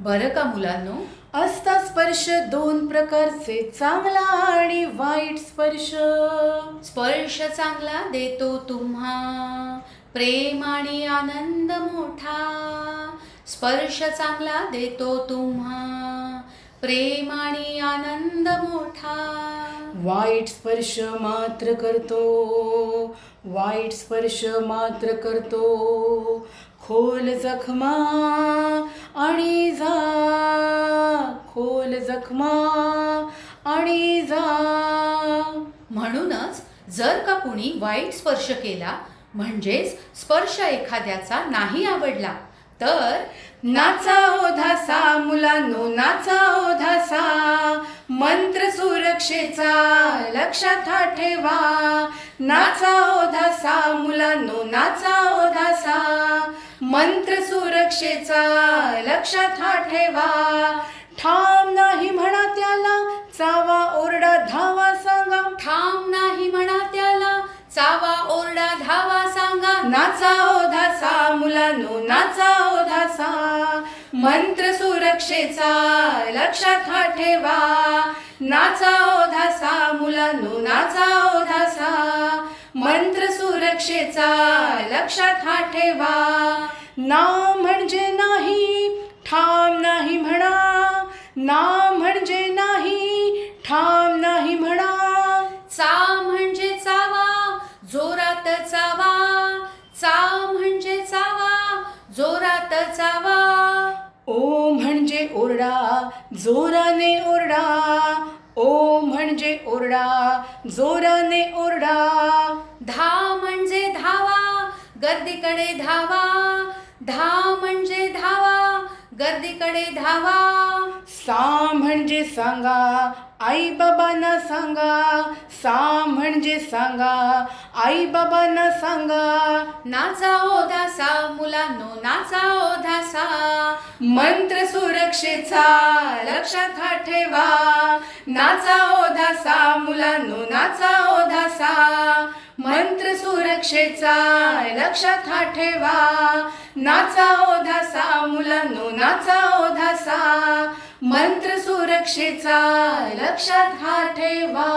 बरं का मुलांनो? असता स्पर्श दोन प्रकारचे चांगला आणि वाईट स्पर्श. स्पर्श चांगला देतो तुम्हा प्रेम आणि आनंद मोठा. स्पर्श चांगला देतो तुम्हा प्रेम आणि आनंद मोठा. वाईट स्पर्श मात्र करतो वाईट स्पर्श मात्र करतो. खोल जखमा आणि जा खोल जखमा. आणि जा. म्हणूनच जर का कुणी वाईट स्पर्श केला म्हणजेच स्पर्श एखाद्याचा नाही आवडला तर नाचा हो धासा मुलांनो नाचा हो धासा. मंत्र सुरक्षेचा लक्षात हा ठेवा. नाचा हो धासा मुलांनो नाचा हो धासा. मंत्र सुरक्षेचा लक्षात हा ठेवा. ठाम नाही म्हणा त्याला चावा ओरडा धावा सांगा. ठाम नाही म्हणा त्याला चावा ओरडा धावा सांगा. नाचा ओ धासा मुलांनो नाचा ओ धासा. मंत्र सुरक्षेचा लक्षात हा ठेवा. नाचा ओ धासा मुलांनो नाचा ओ धासा. मंत्र सुरक्षेचा लक्षात हा ठेवा. नाव म्हणजे नाही ठाम नाही म्हणा. नाव म्हणजे नाही ठाम नाही म्हणा. चा म्हणजे चावा जोरात चावा. चा म्हणजे चावा जोरात चावा. ओ म्हणजे ओरडा जोराने ओरडा. ओ म्हणजे ओरडा जोराने ओरडा. गर्दीकडे धावा धा म्हणजे धावा गर्दीकडे धावा. सा म्हणजे सांगा आई बाबांना सांगा. सा म्हणजे सांगा आई बाबांना सांगा. नाचा ओ धासा मुलांनो नाचा ओ धासा. मंत्र सुरक्षेचा लक्षात ठेवा. नाचा ओ धासा मुलांनो नाचा ओ धासा. सुरक्षेचा लक्षात हा ठेवा. नाचा ओधासा मुलांनो नाचा ओधासा मंत्र सुरक्षेचा लक्षात हा ठेवा.